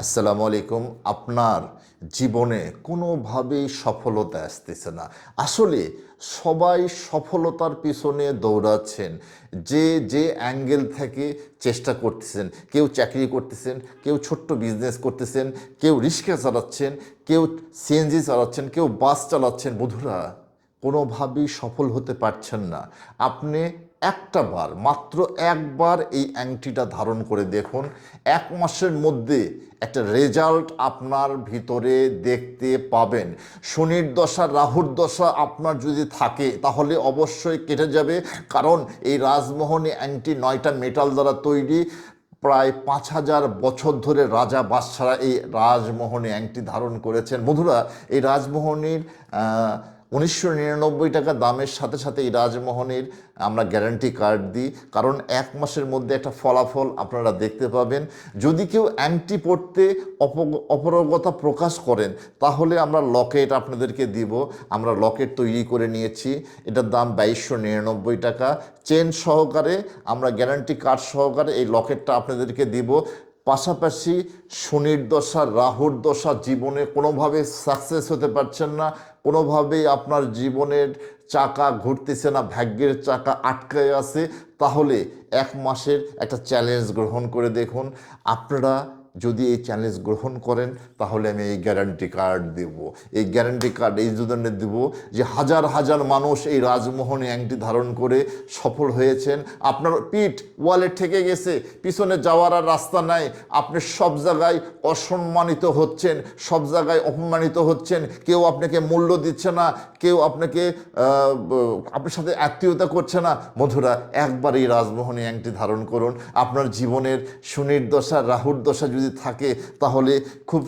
আসসালামু আলাইকুম। আপনার জীবনে কোনোভাবেই সফলতা আসতেছে না। আসলে সবাই সফলতার পিছনে দৌড়াচ্ছেন। যে যে অ্যাঙ্গেল থেকে চেষ্টা করতেছেন, কেউ চাকরি করতেছেন, কেউ ছোট্ট বিজনেস করতেছেন, কেউ রিক্সা চালাচ্ছেন, কেউ সিএনজি চালাচ্ছেন, কেউ বাস চালাচ্ছেন বধুরা কোনোভাবেই সফল হতে পারছেন না। আপনি একটা বার, মাত্র একবার এই অ্যাংটিটা ধারণ করে দেখুন। এক মাসের মধ্যে একটা রেজাল্ট আপনার ভিতরে দেখতে পাবেন। শনির দশা, রাহুর দশা আপনার যদি থাকে, তাহলে অবশ্যই কেটে যাবে। কারণ এই রাজমোহনী অ্যাংটি নয়টা মেটাল দ্বারা তৈরি। প্রায় পাঁচ হাজার বছর ধরে রাজা বাদশারা এই রাজমোহনী অ্যাংটি ধারণ করেছেন। বন্ধুরা, এই রাজমোহনীর উনিশশো নিরানব্বই টাকা দামের সাথে সাথে এই রাজমোহনের আমরা গ্যারান্টি কার্ড দিই। কারণ এক মাসের মধ্যে একটা ফলাফল আপনারা দেখতে পাবেন। যদি কেউ অ্যান্টি পড়তে অপ- অপারগতা প্রকাশ করেন, তাহলে আমরা লকেট আপনাদেরকে দিব। আমরা লকেট তৈরি করে নিয়েছি। এটার দাম বাইশশো নিরানব্বই টাকা। চেন সহকারে আমরা গ্যারান্টি কার্ড সহকারে এই লকেটটা আপনাদেরকে দিব। পাশাপাশি শনির দশা, রাহুর দশা জীবনে কোনোভাবে সাকসেস হতে পারছেন না, কোনোভাবেই আপনার জীবনের চাকা ঘুরতেছে না, ভাগ্যের চাকা আটকে আছে, তাহলে এক মাসের একটা চ্যালেঞ্জ গ্রহণ করে দেখুন। আপনারা যদি এই চ্যালেঞ্জ গ্রহণ করেন, তাহলে আমি এই গ্যারান্টি কার্ড দেব। এই গ্যারান্টি কার্ড এই জন্য দেব যে হাজার হাজার মানুষ এই রাজমোহনী অ্যাংটি ধারণ করে সফল হয়েছেন। আপনার পিঠ ওয়ালে ঠেকে গেছে, পিছনে যাওয়ার আর রাস্তা নাই। আপনি সব জায়গায় অসম্মানিত হচ্ছেন, সব জায়গায় অপমানিত হচ্ছেন। কেউ আপনাকে মূল্য দিচ্ছে না, কেউ আপনাকে আপনার সাথে আত্মীয়তা করছে না। বন্ধুরা, একবার এই রাজমোহনে অ্যাংটি ধারণ করুন। আপনার জীবনের শনির দশা, রাহুর দশা যদি থাকে, তাহলে খুব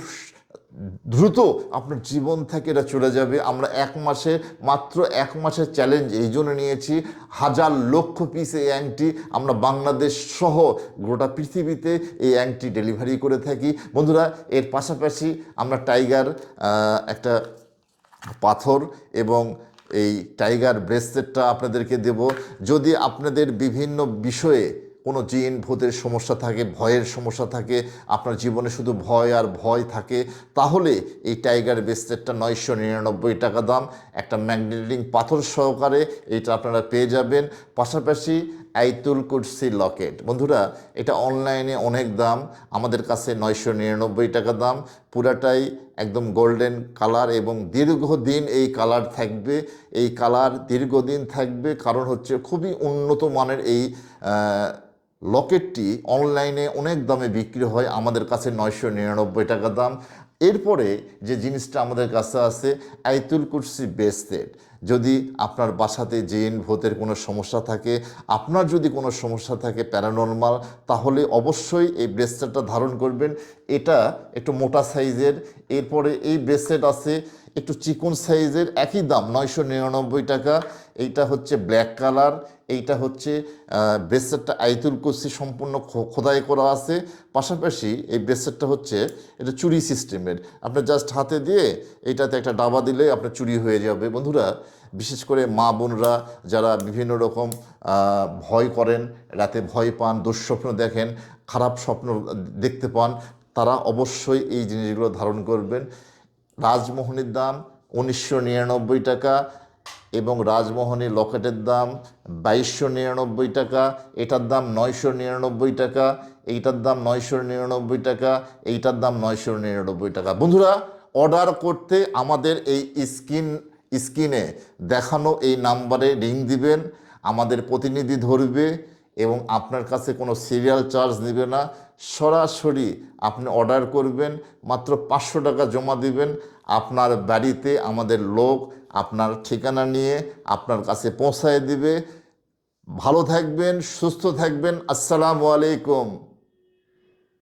দ্রুত আপনার জীবন থেকে এটা চলে যাবে। আমরা এক মাসে, মাত্র এক মাসের চ্যালেঞ্জ এই জন্য নিয়েছি। হাজার লক্ষ পিস এই অ্যাংটি আমরা বাংলাদেশ সহ গোটা পৃথিবীতে এই অ্যাংটি ডেলিভারি করে থাকি। বন্ধুরা, এর পাশাপাশি আমরা টাইগার একটা পাথর এবং এই টাইগার ব্রেসলেটটা আপনাদেরকে দেব। যদি আপনাদের বিভিন্ন বিষয়ে কোনো জিন, ভূতের সমস্যা থাকে, ভয়ের সমস্যা থাকে, আপনার জীবনে শুধু ভয় আর ভয় থাকে, তাহলে এই টাইগার ব্রেসলেটটা নয়শো নিরানব্বই টাকা দাম, একটা ম্যাগনেটিং পাথর সহকারে এইটা আপনারা পেয়ে যাবেন, পাশাপাশি আইতুল কুরসি লকেট। বন্ধুরা, এটা অনলাইনে অনেক দাম, আমাদের কাছে নয়শো নিরানব্বই টাকা দাম, পুরাটাই একদম গোল্ডেন কালার এবং দীর্ঘদিন এই কালার থাকবে, এই কালার দীর্ঘদিন থাকবে, কারণ হচ্ছে খুবই উন্নত মানের এই লকেটটি অনলাইনে অনেক দামে বিক্রি হয়। আমাদের কাছে নয়শো নিরানব্বই টাকা দাম। এরপরে যে জিনিসটা আমাদের কাছে আছে, আইতুল কুরসি বেসলেট। যদি আপনার বাসাতে জেন ভূতের কোনো সমস্যা থাকে, আপনার যদি কোনো সমস্যা থাকে প্যারানর্মাল, তাহলে অবশ্যই এই ব্রেসলেটটা ধারণ করবেন। এটা একটু মোটা সাইজের। এরপরে এই ব্রেসলেট আছে একটু চিকন সাইজের, একই দাম, নয়শো নিরানব্বই টাকা। এইটা হচ্ছে ব্ল্যাক কালার, এইটা হচ্ছে ব্রেসলেটটা আইতুল কুসি সম্পূর্ণ খোদাই করা আছে। পাশাপাশি এই ব্রেসলেটটা হচ্ছে, এটা চুরি সিস্টেমের। আপনি জাস্ট হাতে দিয়ে এইটাতে একটা ডাবা দিলে আপনার চুরি হয়ে যাবে। বন্ধুরা, বিশেষ করে মা বোনরা যারা বিভিন্ন রকম ভয় করেন, রাতে ভয় পান, দুঃস্বপ্ন দেখেন, খারাপ স্বপ্ন দেখতে পান, তারা অবশ্যই এই জিনিসগুলো ধারণ করবেন। রাজমোহনের দাম উনিশশো নিরানব্বই টাকা এবং রাজমোহনী লকেটের দাম বাইশশো নিরানব্বই টাকা। এটার দাম নয়শো নিরানব্বই টাকা, এইটার দাম নয়শো নিরানব্বই টাকা, এইটার দাম নয়শো নিরানব্বই টাকা। বন্ধুরা, অর্ডার করতে আমাদের এই স্ক্রিন, স্ক্রিনে দেখানো এই নাম্বারে রিং দিবেন, আমাদের প্রতিনিধি ধরবে। এবং আপনার কাছে কোনো সিরিয়াল চার্জ নেবে না, সরাসরি আপনি অর্ডার করবেন, মাত্র পাঁচশো টাকা জমা দিবেন, আপনার বাড়িতে আমাদের লোক আপনার ঠিকানা নিয়ে আপনার কাছে পৌঁছায় দিবে। ভালো থাকবেন, সুস্থ থাকবেন, আসসালামু আলাইকুম।